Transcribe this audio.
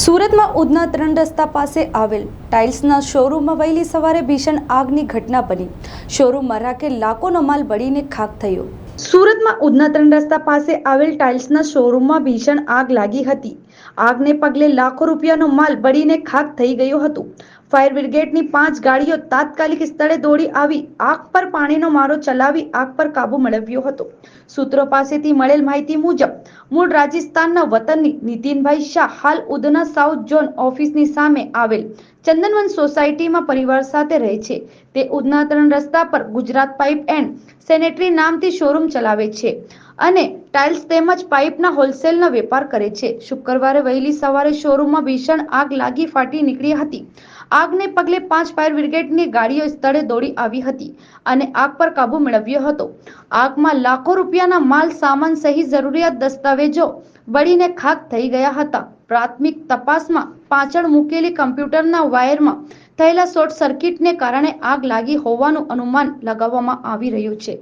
સુરતમાં ઉધના ત્રણ રસ્તા પાસે આવેલ ટાઇલ્સના શોરૂમમાં વહેલી સવારે ભીષણ આગની ઘટના બની. શોરૂમમાં રાખેલ લાખોનો માલ બળીને ખાક થયો. સુરતમાં ઉધના રસ્તા પાસે આવેલ ટાઇલ્સના શોરૂમમાં ભીષણ આગ લાગી હતી. આગને પગલે લાખો રૂપિયાનો માલ બળીને ખાક થઈ ગયો હતો. ફાયર બ્રિગેડની પાંચ ગાડીઓ તાત્કાલિક સ્થળે દોડી આવી, આગ પર પાણીનો મારો ચલાવી આગ પર કાબુ મેળવ્યો હતો. સૂત્રો પાસેથી મળેલ માહિતી મુજબ, મૂળ રાજસ્થાનના વતનની નીતિનભાઈ શાહ હાલ ઉધના સાઉથ ઝોન ઓફિસની સામે આવેલ ચંદનવન સોસાયટીમાં પરિવાર સાથે રહે છે. તે ઉધના ત્રણ રસ્તા પર ગુજરાત પાઇપ એન્ડ સેનેટરી નામથી શોરૂમ ચલાવે છે અને ટાઇલ્સ તેમજ પાઇપના હોલસેલનો વેપાર કરે છે. શુક્રવારે વહેલી સવારે શોરૂમમાં ભીષણ આગ લાગી ફાટી નીકળી હતી. આગને પગલે પાંચ ફાયર બ્રિગેડની ગાડીઓ સ્થળે દોડી આવી હતી અને આગ પર કાબુ મેળવ્યો હતો. આગમાં લાખો રૂપિયાના માલ, સામાન સહિત જરૂરિયાત દસ્તાવેજો બળીને ખાક થઈ ગયા હતા. પ્રાથમિક તપાસમાં પાછળ મૂકેલી કમ્પ્યુટરના વાયરમાં થયેલા શોર્ટ સર્કિટને કારણે આગ લાગી હોવાનું અનુમાન લગાવવામાં આવી રહ્યું છે.